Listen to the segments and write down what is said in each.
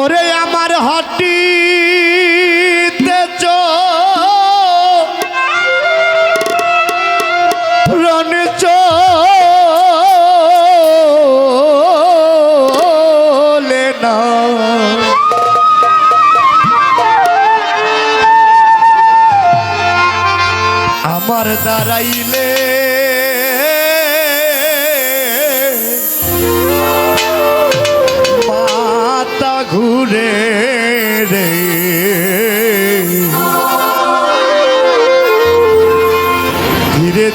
ওরে আমার না। আমার দাঁড়াইলে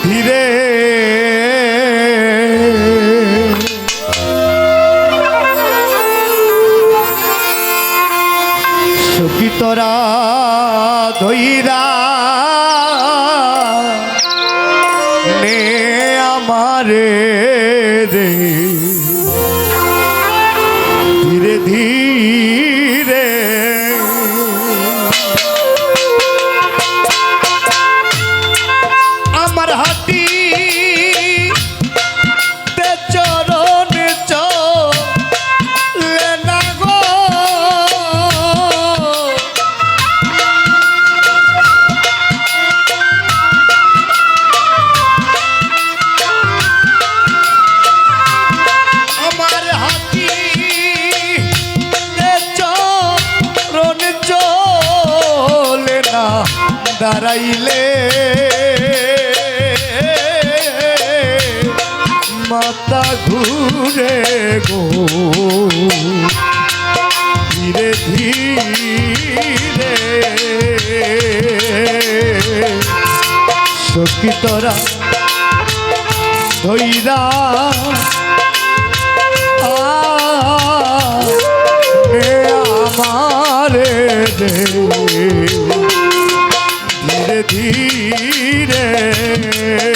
ধীরে। ধীরে তোরা ধৈরা। নে আমারে। দাঁড়াইলে। মাতা ঘুরে গো। ধীরে ধীরে। সখী তোরা ধৈরা। আমারে রে Yeah.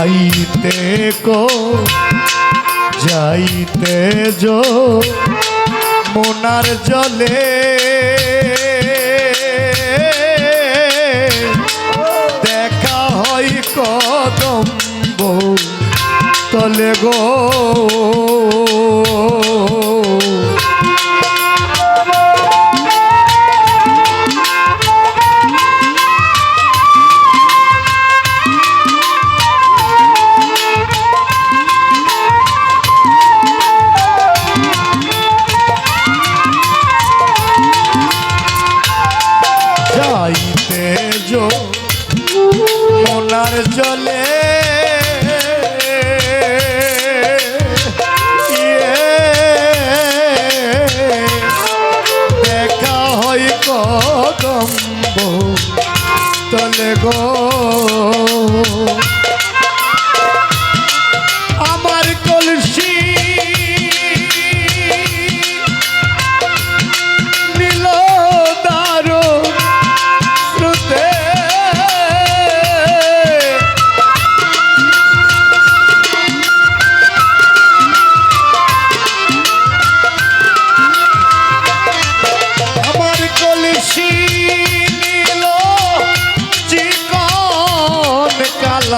যাইতে কো যাইতে যো মোনার জলে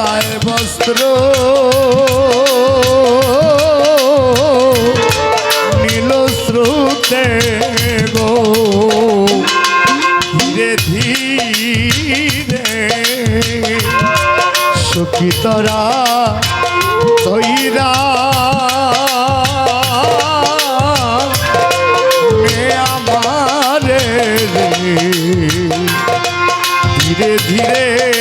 যায় বস্ত্র। নীল শ্রুতে গো। ধীরে ধীরে সুখিতরা তৈরা আমারে ধীরে ধীরে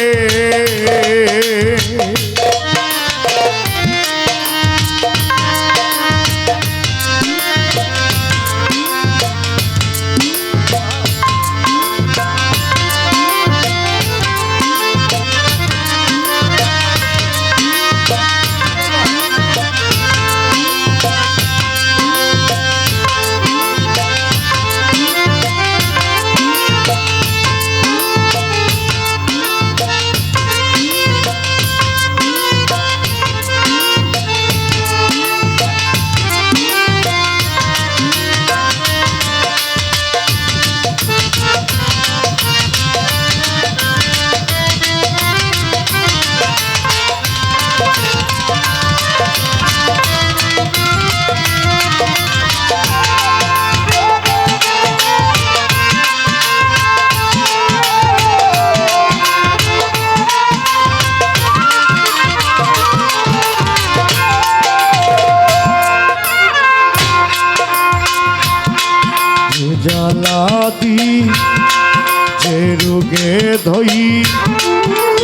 রোগে ধই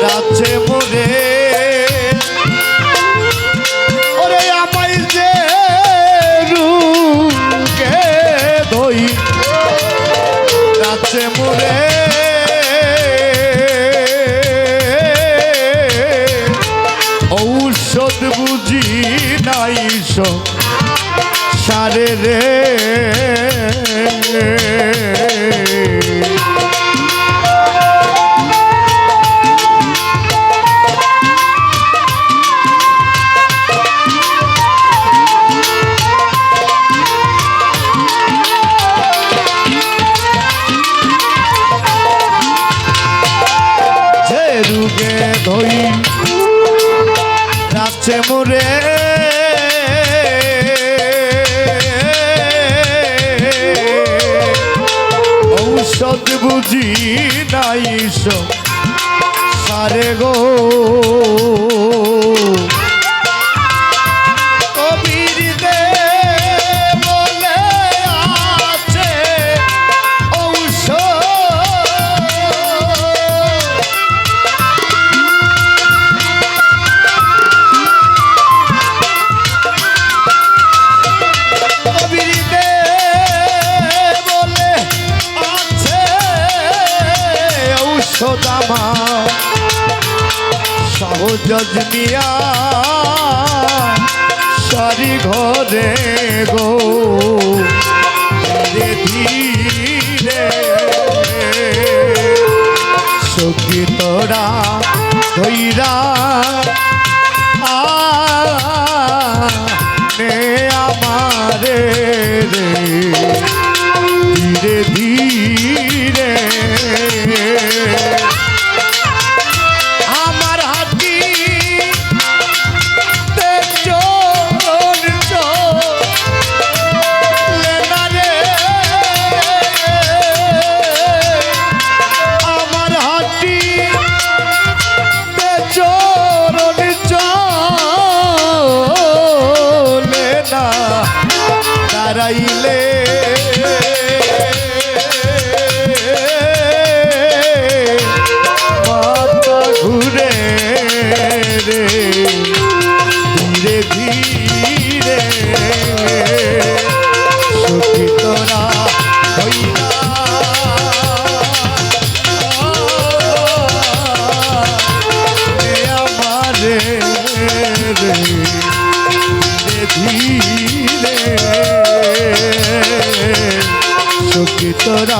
রাছে মোরে ওরে আমায় যে রোগে ধই রাছে মোরে ঔষধ বুঝি নাই সারে রে। রাচ্ছে মোরে। ঔষধ বুঝি নাই সারে গো। মিয়া সারি ঘরে গো ধীরে ধীরে। সখী তোরা ধৈরা তোরা